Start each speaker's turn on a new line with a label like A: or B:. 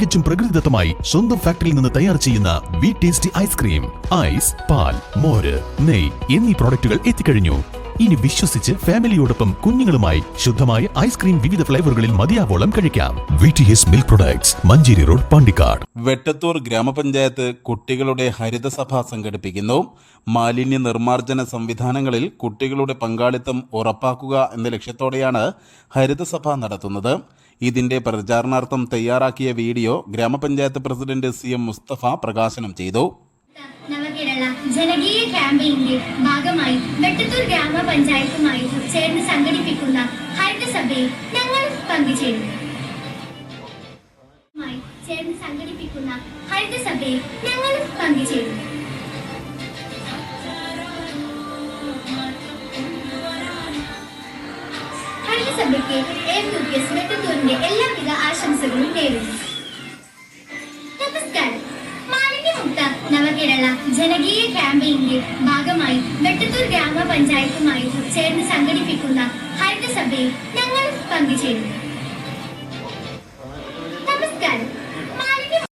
A: തികച്ചും പ്രകൃതിദത്തമായി സ്വന്തം ഫാക്ടറിയിൽ നിന്ന് തയ്യാർ ചെയ്യുന്ന വി ടേസ്റ്റി ഐസ്ക്രീം ഐസ് പാൽ മോര് നെയ് എന്നീ പ്രോഡക്റ്റുകൾ എത്തിക്കഴിഞ്ഞു. ഇനി വിശ്വസിച്ച് ഫാമിലിയോടൊപ്പം കുഞ്ഞുങ്ങളുമായി ശുദ്ധമായ ഐസ്ക്രീം വിവിധ ഫ്ലേവറുകളിൽ മതിയാവോളം കഴിക്കാം. V T S milk products Manjeri road Pandikkad.
B: Vettathur ഗ്രാമപഞ്ചായത്ത് കുട്ടികളുടെ ഹരിതസഭ സംഘടിപ്പിക്കുന്നു. മാലിന്യ നിർമ്മാർജന സംവിധാനങ്ങളിൽ കുട്ടികളുടെ പങ്കാളിത്തം ഉറപ്പാക്കുക എന്ന ലക്ഷ്യത്തോടെയാണ് ഹരിതസഭ നടത്തുന്നത്. ഇതിന്റെ പ്രചാരണാർത്ഥം തയ്യാറാക്കിയ വീഡിയോ ഗ്രാമപഞ്ചായത്ത് പ്രസിഡന്റ് സി എം മുസ്തഫ പ്രകാശനം ചെയ്തു.
C: ജനകീയ ക്യാമ്പയിന്റെ ഭാഗമായി വെട്ടത്തൂർ ഗ്രാമപഞ്ചായത്തുമായി ചേർന്ന് സംഘടിപ്പിക്കുന്ന ഹരിതസഭയിൽ ഞങ്ങൾ പങ്കുചേരുന്നു ചേർന്ന് സംഘടിപ്പിക്കുന്ന ഹരിതസഭയിൽ ഞങ്ങൾ പങ്കുചേരുന്നു സഭയ്ക്ക് എം യു പി എസ് മെറ്റത്തൂരിന്റെ എല്ലാവിധ ആശംസകളും നേരുന്നു. നമസ്കാരം. മാലിന്യമുക്ത നവകേരള ജനകീയ ക്യാമ്പയിന്റെ ഭാഗമായി വെട്ടത്തൂർ ഗ്രാമപഞ്ചായത്തുമായി ചേർന്ന് സംഘടിപ്പിക്കുന്ന ഹരിതസഭയിൽ ഞങ്ങൾ പങ്കുചേരുന്നു. നമസ്കാരം.